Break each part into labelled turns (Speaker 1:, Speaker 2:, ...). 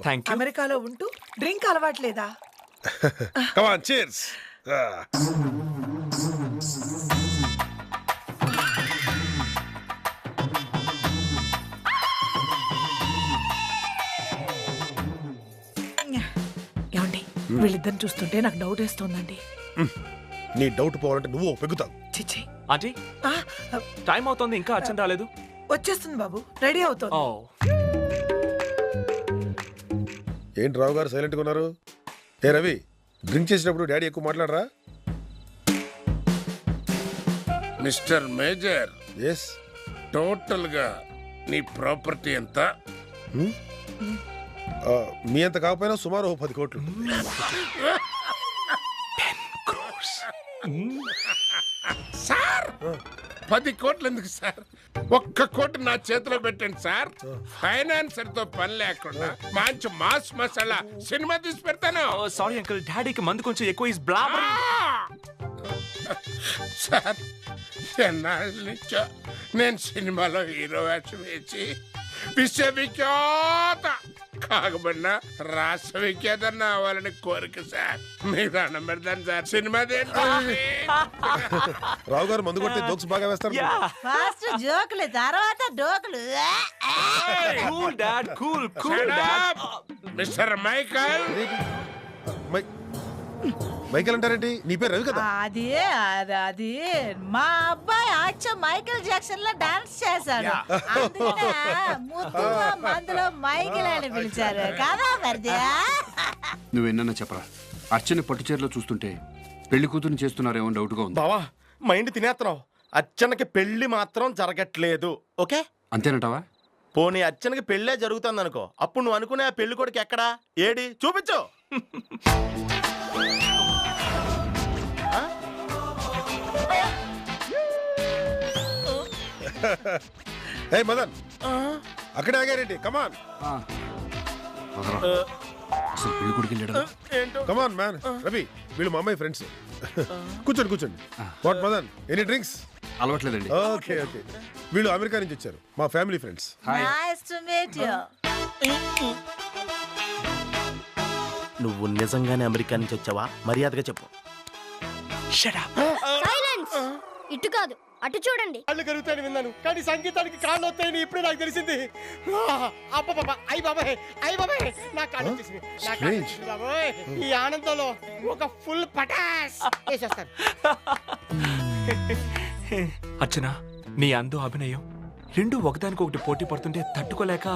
Speaker 1: Thank you
Speaker 2: అమెరికాలో ఉంటూ drink అలవాట్లేదా?
Speaker 3: కమాన్ cheers
Speaker 2: ఏమండి వీళ్ళిద్దరిని చూస్తుంటే నాకు డౌట్ వేస్తోందండి.
Speaker 3: నీ డౌట్ పోవాలంటే నువ్వు పెగుతావు
Speaker 2: చిచ్చి
Speaker 1: ఆంటీ
Speaker 2: ఆ,
Speaker 1: టైం అవుతుంది ఇంకా అర్చన రాలేదు?
Speaker 2: వచ్చేస్తుంది బాబు రెడీ అవుతోంది.
Speaker 1: ఓ
Speaker 3: ఏంటి రావు గారు సైలెంట్గా ఉన్నారు? ఏ రవి డ్రింక్ చేసినప్పుడు డాడీ ఎక్కువ మాట్లాడరా?
Speaker 4: మిస్టర్ మేజర్
Speaker 3: ఎస్
Speaker 4: టోటల్గా నీ ప్రాపర్టీ ఎంత?
Speaker 3: మీ అంత కాకపోయినా సుమారు ఓ పది కోట్లు.
Speaker 4: సార్ పది కోట్లు ఎందుకు సార్ ఒక్క కోటి నా చేతిలో పెట్టండి సార్. ఫైనాన్సర్తో పని లేకుండా మంచి మాస్ మసాలా సినిమా తీసి పెడతాను.
Speaker 1: సారీ అంకుల్ డాడీకి మందు కొంచెం ఎక్కువ ఇస్ బ్లా
Speaker 4: సార్ ఎన్నాళ్ళ నుంచో నేను సినిమాలో హీరో వేషం వేసి విశ్వవిఖ్యాత కాకపోయినా రాష్ట్ర విఖ్యాతన్న అవ్వాలని కోరిక సార్. మీరు దండం పెడతాను సార్. సినిమా.
Speaker 3: రావు గారు మందు కొడితే జోక్స్ బాగా వేస్తారు.
Speaker 5: ఫస్ట్ జోకులు తర్వాత డోకులు.
Speaker 1: Cool dad cool cool dad.
Speaker 4: Mister Michael.
Speaker 3: My- Michael అంటారేంటి? నీ పేరు రవి కదా?
Speaker 5: అది అది అది. మా అబ్బాయి అచ్చ మైకేల్ జాక్సన్లో డాన్స్ చేశాడు. అందుకనే ముద్దుగా మందులో మైకేల్ అని పిలిచారు. కదా మరిది?
Speaker 6: నువ్వెన్నా చెప్పరా? అర్చన పట్టుచీరలో చూస్తుంటే పెళ్ళి కూతురు చేస్తున్నారేమో డౌట్గా ఉంది.
Speaker 7: బావా మైండ్ తినేస్తున్నావు అచ్చనకి పెళ్ళి మాత్రం జరగట్లేదు. ఓకే?
Speaker 6: అంతేనటావా?
Speaker 7: పోనీ అచ్చనకి పెళ్ళే జరుగుతుంది అనుకో అప్పుడు నువ్వు అనుకునే ఆ పెళ్ళి కొడుకు ఎక్కడా? ఏడి? చూపించు.
Speaker 3: హే మదన్ అక్కడే ఆగారేంటి? కమాన్
Speaker 6: వదరా. అసలు పెళ్ళి కొడుకు వెళ్ళాడు
Speaker 3: కమాన్ మ్యాన్ రవి వీళ్ళు మా అమ్మాయి ఫ్రెండ్స్ కూర్చోండి కూర్చోండి. వాట్ మదన్ ఎనీ డ్రింక్స్
Speaker 6: అలవట్లేదండి.
Speaker 3: ఓకే ఓకే వీళ్ళు అమెరికా నుంచి వచ్చారు. మా family friends
Speaker 6: hi
Speaker 5: nice to meet you
Speaker 7: నువ్వు నిజంగానే అమెరికా నుంచి వచ్చావా? మర్యాదగా చెప్పు.
Speaker 8: సైలెన్స్ ఇటు కాదు అటు చూడండి.
Speaker 9: కాళ్ళు కరుగుతాయని విన్నాను కానీ సంగీతానికి కాళ్ళు వస్తాయని ఇప్పుడే నాకు తెలిసింది. అబ్బా అయ్యి బాబాయ్ అయ్యి బాబాయ్ నా కాళ్ళు వచ్చేసింది నా కాళ్ళు
Speaker 3: Strange.
Speaker 9: వచ్చేసింది బాబోయ్. ఈ ఆనందంలో ఒక ఫుల్ పటాస్ వేసేస్తాను.
Speaker 1: అర్చన నీ అందు అభినయం. రెండు ఒకదానికొకటి పోటీ పడుతుంటే తట్టుకోలేక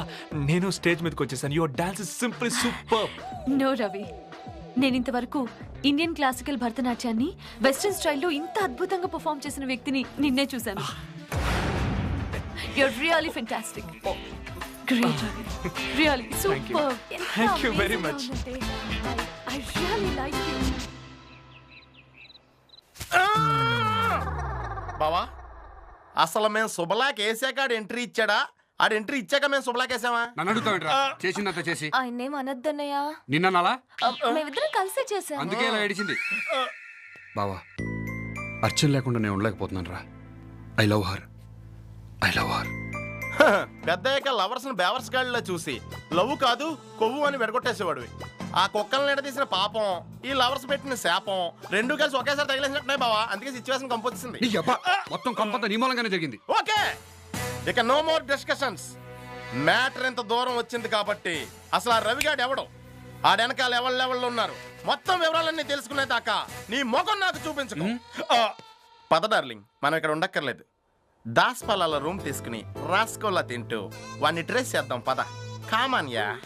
Speaker 1: నేను స్టేజ్ మీదకి వచ్చేసాను. Your dance is simple super
Speaker 10: no Ravi నేను ఇంతవరకు ఇండియన్ క్లాసికల్ భరతనాట్యాన్ని వెస్ట్రన్ స్టైల్లో ఇంత అద్భుతంగా పర్ఫామ్ చేసిన వ్యక్తిని నిన్నే చూశాను. You're really fantastic great really super
Speaker 1: Thank you. very much.
Speaker 10: I really like you
Speaker 7: బావా అసలు మేము శుభలాకి వేసాక ఆడు ఎంట్రీ ఇచ్చాడా? ఆడు ఎంట్రీ ఇచ్చాక మేము శుభలాకి వేసామా
Speaker 6: నన్ను అడుగుతావేంట్రా? చేసిందంత చేసి.
Speaker 10: ఆయన్నేం అనొద్దన్నయ్యా.
Speaker 6: నిన్న నాలా
Speaker 10: మేమిద్దరం కలిసే చేశాం
Speaker 6: అందుకే ఇలా ఏడిచింది. బావా అర్చన లేకుండా నేను ఉండలేకపోతున్నాను రా I love her I love her
Speaker 7: పెద్దయ్యాక లవర్స్ బేవర్స్ గాడిలో చూసి లవ్ కాదు కొవ్వు అని విడగొట్టేసేవాడివి. ఆ కుక్కల్ని ఎడతీసిన పాపం ఈ లవర్స్ పెట్టిన శాపం రెండు కలిసి ఒకేసారి తగిలేసినట్టున్నాయి బావా. అందుకే సిచ్యువేషన్ కంపొచ్చింది
Speaker 6: నీ అబ్బా మొత్తం కంపంతా నీ మూలంగానే జరిగింది.
Speaker 7: ఓకే ఇక నో మోర్ డిస్కషన్స్ మ్యాటర్ ఇంత దూరం వచ్చింది కాబట్టి అసలు ఆ రవిగాడు ఎవడు? ఆ వెనకాల ఎవరు లెవెల్లో ఉన్నారు? మొత్తం వివరాలన్నీ తెలుసుకునే దాకా నీ ముఖం నాకు చూపించకు. ఆ, పద డార్లింగ్ మనం ఇక్కడ ఉండక్కర్లేదు. దాస్ పలాల రూమ్ తీసుకుని రాసుకోలా తింటూ వాడిని ట్రేస్ చేద్దాం పద. కామాన్యా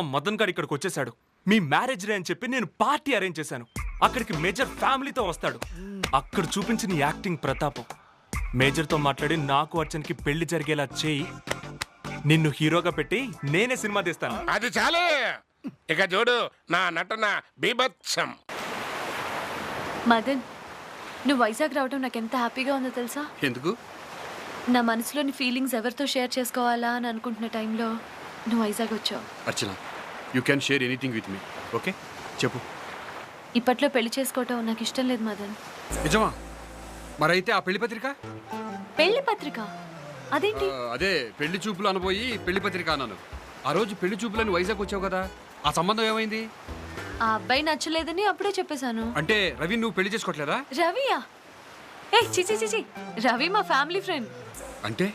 Speaker 1: మదన్ గారు ఇక్కడికి వచ్చేసాడు మీ మ్యారేజ్ డే అని చెప్పి నేను పార్టీ అరేంజ్ చేశాను. అక్కడికి మేజర్ ఫ్యామిలీతో వస్తాడు. అక్కడ చూపించిన యాక్టింగ్ ప్రతాపం. మేజర్తో మాట్లాడి నాకు అర్చన్కి పెళ్ళి జరిగేలా చేయి. నిన్ను హీరోగా పెట్టి నేనే సినిమా తీస్తాను.
Speaker 4: అది చాలు. ఇక చూడు నా నటన బీభత్సం.
Speaker 10: మదన్ నువ్వు వైజాగ్ రావడం నాకు ఎంత హ్యాపీగా ఉందో తెలుసా?
Speaker 6: ఎందుకు?
Speaker 10: నా మనసులోని ఫీలింగ్స్ ఎవరితో షేర్ చేసుకోవాలా అని అనుకుంటున్న టైంలో నువ్వు వైజాగ్ వచ్చావు.
Speaker 6: Archana you can share anything with me okay చెప్పు.
Speaker 10: ఇప్పట్లో పెళ్ళి చేసుకోవటం నాకు ఇష్టం లేదు మదన్.
Speaker 6: నిజమా? మరైతే ఆ పెళ్ళి పత్రిక?
Speaker 10: పెళ్ళి పత్రిక? అదేంటి?
Speaker 6: అదే పెళ్ళి చూపులు అనబోయి పెళ్ళి పత్రిక అన్నాను. ఆ రోజు పెళ్ళి చూపులని వైజాగ్ వచ్చావు కదా ఆ సంబంధం ఏమైంది?
Speaker 10: ఆ అబ్బాయి నచ్చలేదని అప్పుడే చెప్పేశాను.
Speaker 6: అంటే రవి నువ్వు పెళ్ళి చేసుకోవట్లేదా
Speaker 10: రవియా? ఏ చిచి చిచి రవి మా ఫ్యామిలీ ఫ్రెండ్.
Speaker 6: అంటే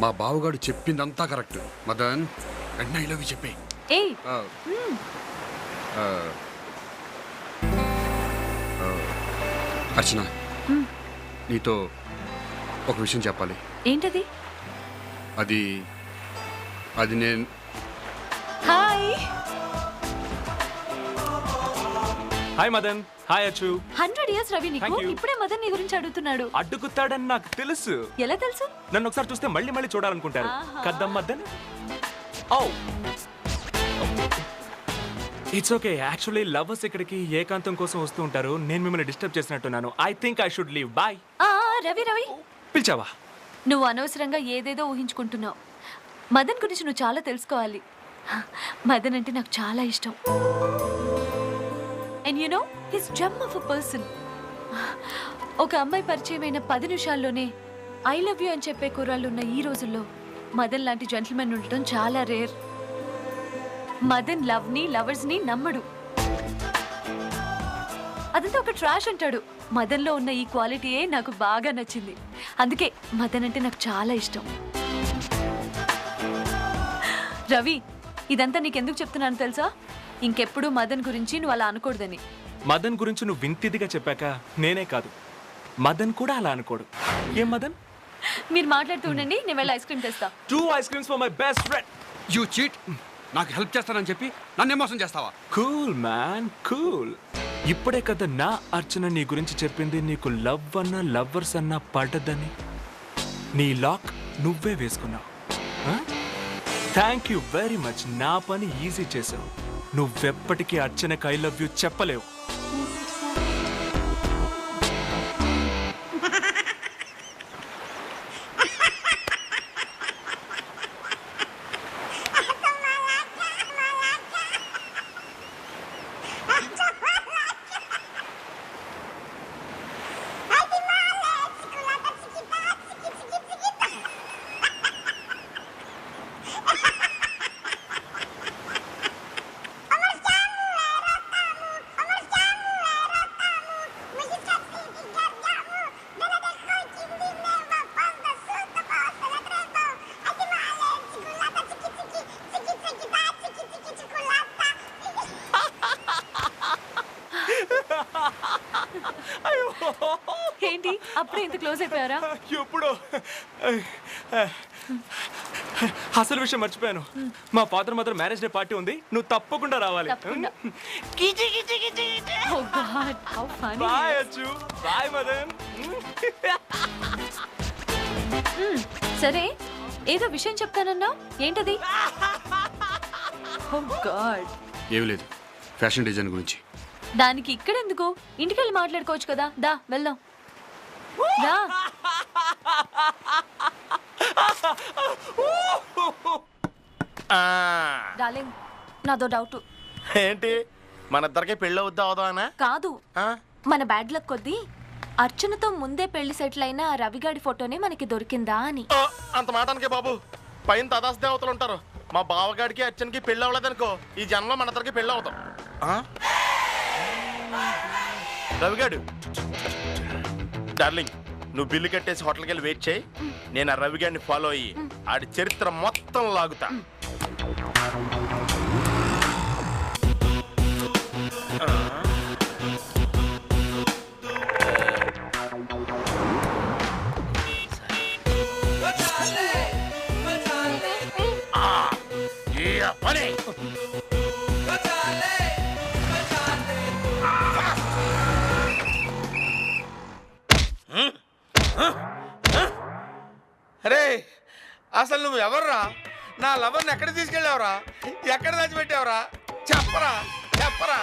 Speaker 6: మా బావగాడు చెప్పిందంతా కరెక్ట్. మదన్ వెంటనే ఐ లవ్ యూ చెప్పే.
Speaker 10: ఏ
Speaker 6: ఆ, ఆ, ఆ, అర్చన. నీతో ఒక విషయం చెప్పాలి.
Speaker 10: ఏంటది?
Speaker 6: అది అది నేను
Speaker 10: hi!
Speaker 1: Hi Madan. Hi Achchu.
Speaker 10: Hundred years Ravi నీకు?
Speaker 1: Thank you.
Speaker 10: ఇప్పుడే మదన్ నీ గురించి అడుగుతున్నాడు.
Speaker 1: అడ్డుకుతాడని నాకు తెలుసు.
Speaker 10: ఎలా తెలుసు?
Speaker 1: నన్ను ఒకసారి చూస్తే మళ్ళీ మళ్ళీ చూడాలనుకుంటారు.
Speaker 10: ఆహా.
Speaker 1: కద్దం Madan. Oh it's okay actually lovers ఇక్కడికి ఏకాంతం కోసం వస్తూ ఉంటారు. నేను మిమ్మల్ని డిస్టర్బ్ చేసినట్టున్నాను. I think I should leave bye
Speaker 10: ఆ, రవి రవి.
Speaker 1: పిలిచావా?
Speaker 10: నువ్వు అనవసరంగా ఏదేదో ఊహించుకుంటున్నావు. మదన్ గురించి నువ్వు చాలా తెలుసుకోవాలి. మదన్ అంటే నాకు చాలా ఇష్టం. And you know his gem of a person ఒక అమ్మాయి పరిచయమైన పది నిమిషాల్లోనే ఐ లవ్ యూ అని చెప్పే కుర్రాళ్ళు ఉన్న ఈ రోజుల్లో మదన్ లాంటి జెంటిల్మెన్ ఉండటం చాలా రేర్ మదన్ లవ్ని లవర్స్ని నమ్మడు. అదంతా ఒక ట్రాష్ అంటాడు. మదన్లో ఉన్న ఈ క్వాలిటీయే నాకు బాగా నచ్చింది. అందుకే మదన్ అంటే నాకు చాలా ఇష్టం. రవి ఇదంతా నీకెందుకు చెప్తున్నాను తెలుసా? ఇంకెప్పుడు మదన్ గురించి నువ్వు అలా అనకూడదని.
Speaker 1: మదన్ గురించి నువ్వు వింతిదిగా చెప్పాక నేనే కాదు. మదన్ కూడా అలా అనుకోడు. ఏం మదన్?
Speaker 10: మీరు మాట్లాడుతూ ఉండండి నేను వెళ్ళి ఐస్ క్రీమ్ తెస్తా.
Speaker 1: Two ice creams for my best friend
Speaker 6: you cheat నాకు హెల్ప్ చేస్తానని చెప్పి నన్నే మోసం చేస్తావా?
Speaker 1: Cool man cool. ఇప్పుడే కదా నా అర్చన నీ గురించి చెప్పింది. నీకు లవ్ అన్న లవ్వర్స్ అన్న పడదని. నీ లాక్ నువ్వే వేసుకున్నావు. థ్యాంక్ యూ వెరీ మచ్ నా పని ఈజీ చేసావు. నువ్వెప్పటికీ అర్చనకి ఐ లవ్ యూ చెప్పలేవు.
Speaker 10: ఏంటి? అప్పుడే ఇంత క్లోజ్ అయిపోయారా?
Speaker 1: ఎప్పుడు. అసలు విషయం మర్చిపోయాను. మా father mother marriage day party ఉంది. నువ్వు తప్పకుండా రావాలి.
Speaker 10: తప్పకుండా. Oh God, how funny.
Speaker 1: Bye Achchu. Bye Madan.
Speaker 10: సరే. ఏదో విషయం చెప్తానన్నా ఏంటది? Oh God.
Speaker 6: ఏమి లేదు. ఫ్యాషన్ డిజైన్ గురించి.
Speaker 10: దానికి ఇక్కడెందుకు? ఇంటికెళ్ళి మాట్లాడుకోవచ్చు కదా. దా వెళ్దాం. దా. డార్లింగ్ నాదో డౌట్
Speaker 7: ఏంటి? మన ఇద్దరికి పెళ్ళి అవుద్దా అవుదానా
Speaker 10: కాదు. మన బ్యాడ్ లక్ కొద్దీ అర్చనతో ముందే పెళ్ళి సెటిల్ అయిన రవిగాడి ఫోటోనే మనకి దొరికిందా అని.
Speaker 7: అంత మాటానికే బాబు. పైన తదాస్ దేవతలు ఉంటారు. మా బావగాడికి అచ్చనికి పెళ్ళి అవ్వలేదనుకో ఈ జన్మలో మన ఇద్దరికి పెళ్ళి అవుతాం? రవిగాడు. డార్లింగ్ నువ్వు బిల్లు కట్టేసి హోటల్కి వెళ్ళి వెయిట్ చేయి. నేను ఆ రవిగాడిని ఫాలో అయ్యి ఆడి చరిత్ర మొత్తం లాగుతా.
Speaker 11: అరే అసలు నువ్వు ఎవర్రా? నా లవర్ని ఎక్కడ తీసుకెళ్ళావురా? ఎక్కడ దాచిపెట్టావురా? చెప్పరా చెప్పరా.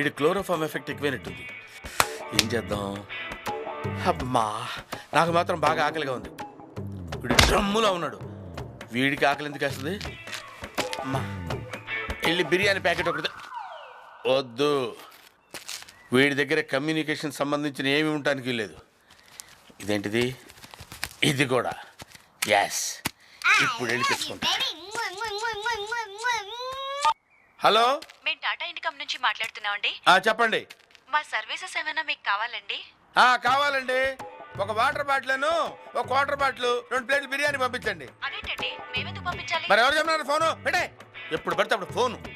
Speaker 7: ఇది క్లోరోఫామ్ ఎఫెక్ట్ ఎక్కువైనట్టుంది. ఏం చేద్దాం?
Speaker 11: అమ్మా నాకు మాత్రం బాగా ఆకలిగా ఉంది. వీడు డ్రమ్ములో ఉన్నాడు. వీడికి ఆకలి ఎందుకు వేస్తుంది? అమ్మా వెళ్ళి బిర్యానీ ప్యాకెట్ ఒకటి వద్దు. వీడి దగ్గర కమ్యూనికేషన్ సంబంధించిన ఏమి ఉండటానికి లేదు ఇదేంటిది? ఇది కూడా. ఎస్ ఇప్పుడు వెళ్ళి తెచ్చుకుంటా. హలో?
Speaker 12: మేము టాటా ఇన్కమ్ నుంచి మాట్లాడుతున్నామండి.
Speaker 11: ఆ, చెప్పండి.
Speaker 12: మా సర్వీసెస్ ఏమైనా మీకు కావాలండి?
Speaker 11: ఆ, కావాలండి. ఒక వాటర్ బాటిల్ ఒక వాటర్ బాటిల్ రెండు ప్లేట్లు బిర్యానీ పంపించండి.
Speaker 12: అదేంటండి? మేమెందుకు పంపించాలి?
Speaker 11: మరి ఎవరు చెప్పినారు ఫోను? పెట్టే. ఎప్పుడు పడితే అప్పుడు ఫోను.